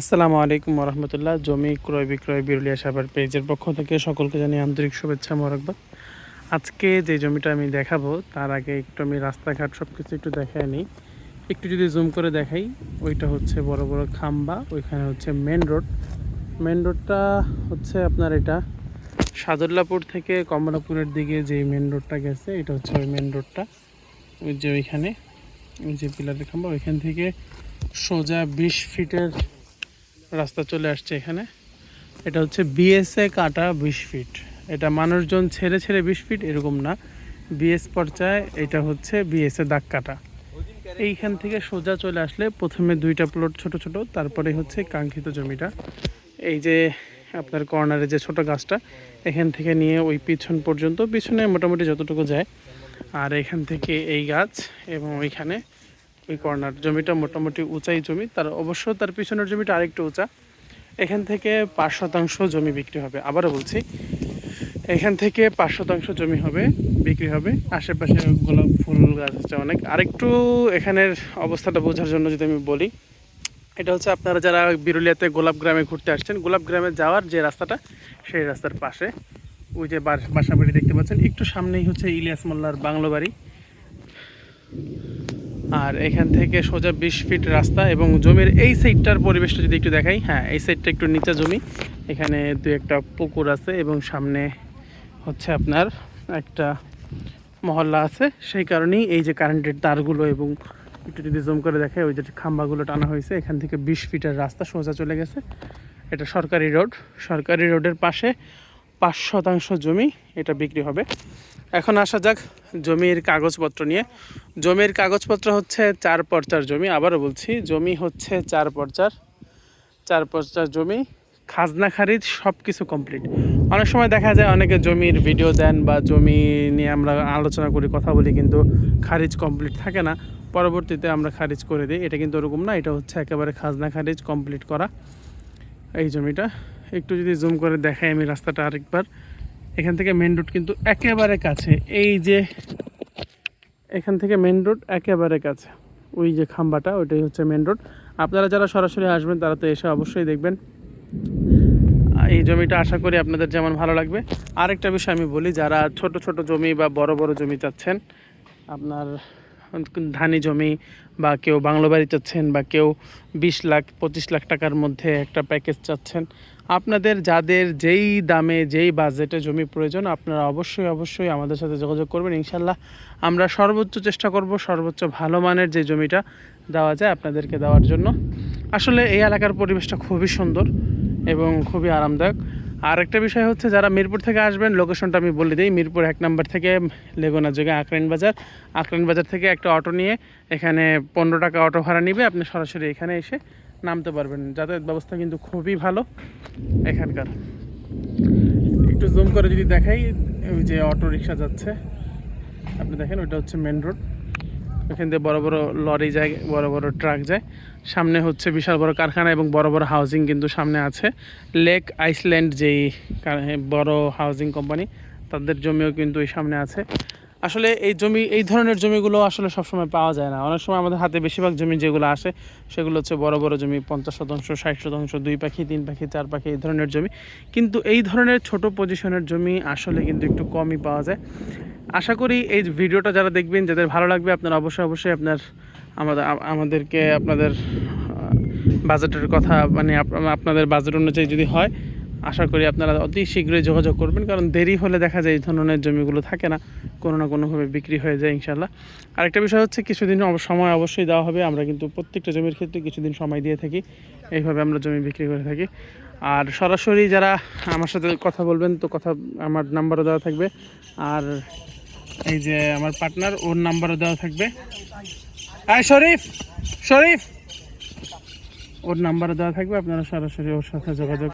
আসসালামু আলাইকুম রহমতুল্লাহ জমি ক্রয় বিক্রয় বিরুলিয়া সাভার পেজের পক্ষ থেকে সকলকে জানিয়ে আন্তরিক শুভেচ্ছা মোরকবাদ আজকে যে জমিটা আমি দেখাবো, তার আগে একটু আমি রাস্তাঘাট সব কিছু একটু দেখায় নিই। একটু যদি জুম করে দেখাই, ওইটা হচ্ছে বড় বড় খাম্বা, ওইখানে হচ্ছে মেন রোড মেন রোডটা হচ্ছে আপনার এটা সাদুল্লাপুর থেকে কমলাপুরের দিকে যে মেন রোডটা গেছে, এটা হচ্ছে ওই মেন রোডটা ওই যে ওইখানে, ওই যে পিলারের খাম্বা, ওইখান থেকে সোজা বিশ ফিটের রাস্তা চলে আসছে এখানে। এটা হচ্ছে বিএসএ কাটা বিশ ফিট এটা মানুষজন ছেড়ে ছেড়ে বিশ ফিট এরকম না। বিএস পর্যায়ে এটা হচ্ছে বিএসএ দাগ কাটা। এইখান থেকে সোজা চলে আসলে প্রথমে দুইটা প্লট ছোট ছোট, তারপরে হচ্ছে কাঙ্ক্ষিত জমিটা। এই যে আপনার কর্নারে যে ছোট গাছটা, এখান থেকে নিয়ে ওই পিছন পর্যন্ত, পিছনে মোটামুটি যতটুকু যায়। আর এখান থেকে এই গাছ এবং ওইখানে ওই কর্নার জমিটা মোটামুটি উঁচাই জমি। তার অবশ্য তার পিছনের জমিটা আরেকটু উঁচা। এখান থেকে পাঁচ শতাংশ জমি বিক্রি হবে। আবারও বলছি, এখান থেকে পাঁচ শতাংশ জমি হবে, বিক্রি হবে। আশেপাশে গোলাপ ফুল গাছ আছে অনেক। আরেকটু এখানের অবস্থাটা বোঝার জন্য যদি আমি বলি, এটা হচ্ছে আপনারা যারা বিরুলিয়াতে গোলাপ গ্রামে ঘুরতে আসছেন, গোলাপ গ্রামে যাওয়ার যে রাস্তাটা, সেই রাস্তার পাশে ওই যে বাস- বাড়ি দেখতে পাচ্ছেন। একটু সামনেই হচ্ছে ইলিয়াস মোল্লার বাংলো বাড়ি। আর এখান থেকে সোজা বিশ ফিট রাস্তা এবং জমির এই সাইডটার পরিবেশটা যদি একটু দেখাই হ্যাঁ এই সাইডটা একটু নিচা জমি। এখানে দু একটা পুকুর আছে এবং সামনে হচ্ছে আপনার একটা মহল্লা আছে। সেই কারণেই এই যে কারেন্টের তারগুলো এবং একটু যদি জুম করে দেখে ওই যে খাম্বাগুলো টানা হয়েছে, এখান থেকে বিশ ফিটের রাস্তা সোজা চলে গেছে। এটা সরকারি রোড সরকারি রোডের পাশে পাঁচ শতাংশ জমি এটা বিক্রি হবে। এখন আসা যাক জমির কাগজপত্র নিয়ে। জমির কাগজপত্র হচ্ছে চার পর্চার জমি, আবারও বলছি, জমি হচ্ছে চার পর্চার। চার পর্চার জমি, খাজনা খারিজ সব কিছু কমপ্লিট। অনেক সময় দেখা যায় অনেকে জমির ভিডিও দেন বা জমি নিয়ে আমরা আলোচনা করি, কথা বলি, কিন্তু খারিজ কমপ্লিট থাকে না। পরবর্তীতে আমরা খারিজ করে দিই। এটা কিন্তু ওরকম না, এটা হচ্ছে একেবারে খাজনা খারিজ কমপ্লিট করা এই জমিটা। একটু যদি জুম করে দেখাই আমি রাস্তাটা আরেকবার। এখান থেকে মেন রোড কিন্তু একেবারে কাছে। এই যে এখান থেকে মেন রোড একেবারে কাছে। ওই যে খাম্বাটা, ওইটাই হচ্ছে মেন রোড আপনারা যারা সরাসরি আসবেন, তারা তো এসে অবশ্যই দেখবেন। এই জমিটা আশা করি আপনাদের যেমন ভালো লাগবে। আরেকটা বিষয় আমি বলি, যারা ছোট ছোট জমি বা বড় বড় জমি চাচ্ছেন, আপনার ধানি জমি বা কেউ বাংলো বাড়ি চাচ্ছেন বা কেউ বিশ লাখ, পঁচিশ লাখ টাকার মধ্যে একটা প্যাকেজ চাচ্ছেন আপনাদের যাদের যেই দামে, যেই বাজেটে জমি প্রয়োজন, আপনারা অবশ্যই অবশ্যই আমাদের সাথে যোগাযোগ করবেন। ইনশাল্লাহ আমরা সর্বোচ্চ চেষ্টা করব, সর্বোচ্চ ভালো মানের যে জমিটা দেওয়া যায় আপনাদেরকে দেওয়ার জন্য। আসলে এই এলাকার পরিবেশটা খুবই সুন্দর এবং খুবই আরামদায়ক। আর একটা বিষয় হচ্ছে, যারা মিরপুর থেকে আসবেন লোকেশনটা আমি বলে দিই। মিরপুর এক নম্বর থেকে লেগুনা জায়গায় আকরাইন বাজার। আকরাইন বাজার থেকে একটা অটো নিয়ে এখানে পনেরো টাকা অটো ভাড়া নিবে। আপনি সরাসরি এখানে এসে নামতে পারবেন যাতায়াত ব্যবস্থা কিন্তু খুবই ভালো এখানকার। একটু জুম করে যদি দেখাই, ওই যে অটো রিক্সা যাচ্ছে। আপনি দেখেন, ওইটা হচ্ছে মেন রোড ওখান দিয়ে বড় বড় লরি যায়, বড় বড় ট্রাক যায়। সামনে হচ্ছে বিশাল বড় কারখানা এবং বড় বড় হাউজিং কিন্তু সামনে আছে। লেক আইসল্যান্ড যেই বড় হাউজিং কোম্পানি তাদের জমিও কিন্তু এই সামনে আছে। আসলে এই জমি, এই ধরনের জমিগুলো আসলে সবসময় পাওয়া যায় না। অনেক সময় আমাদের হাতে বেশিরভাগ জমি যেগুলো আসে, সেগুলো হচ্ছে বড় বড় জমি, পঞ্চাশ শতাংশ, ষাট শতাংশ, দুই পাখি, তিন পাখি, চার পাখি, এই ধরনের জমি। কিন্তু এই ধরনের ছোট পজিশনের জমি আসলে কিন্তু একটু কমই পাওয়া যায়। আশা করি এই ভিডিওটা যারা দেখবেন, যাদের ভালো লাগবে, আপনারা অবশ্যই অবশ্যই আপনার, আমাদের, আমাদেরকে আপনাদের বাজেটের কথা মানে আপনাদের বাজেট অনুযায়ী যদি হয় আশা করি আপনারা অতি শীঘ্রই যোগাযোগ করবেন, কারণ দেরি হলে দেখা যায় এই ধরনের জমিগুলো থাকে না, কোনো না কোনোভাবে বিক্রি হয়ে যায় ইনশাল্লাহ আরেকটা বিষয় হচ্ছে কিছুদিন সময় অবশ্যই দেওয়া হবে, আমরা কিন্তু প্রত্যেকটা জমির ক্ষেত্রে কিছুদিন সময় দিয়ে থাকি, এইভাবে আমরা জমি বিক্রি করে থাকি। আর সরাসরি যারা আমার সাথে কথা বলবেন, তো কথা, আমার নাম্বারও দেওয়া থাকবে, আর এই যে আমার পার্টনার, ওর নাম্বারও দেওয়া থাকবে। আয় শরীফ শরীফ! ওর নাম্বারও দেওয়া থাকবে, আপনারা সরাসরি ওর সাথে যোগাযোগ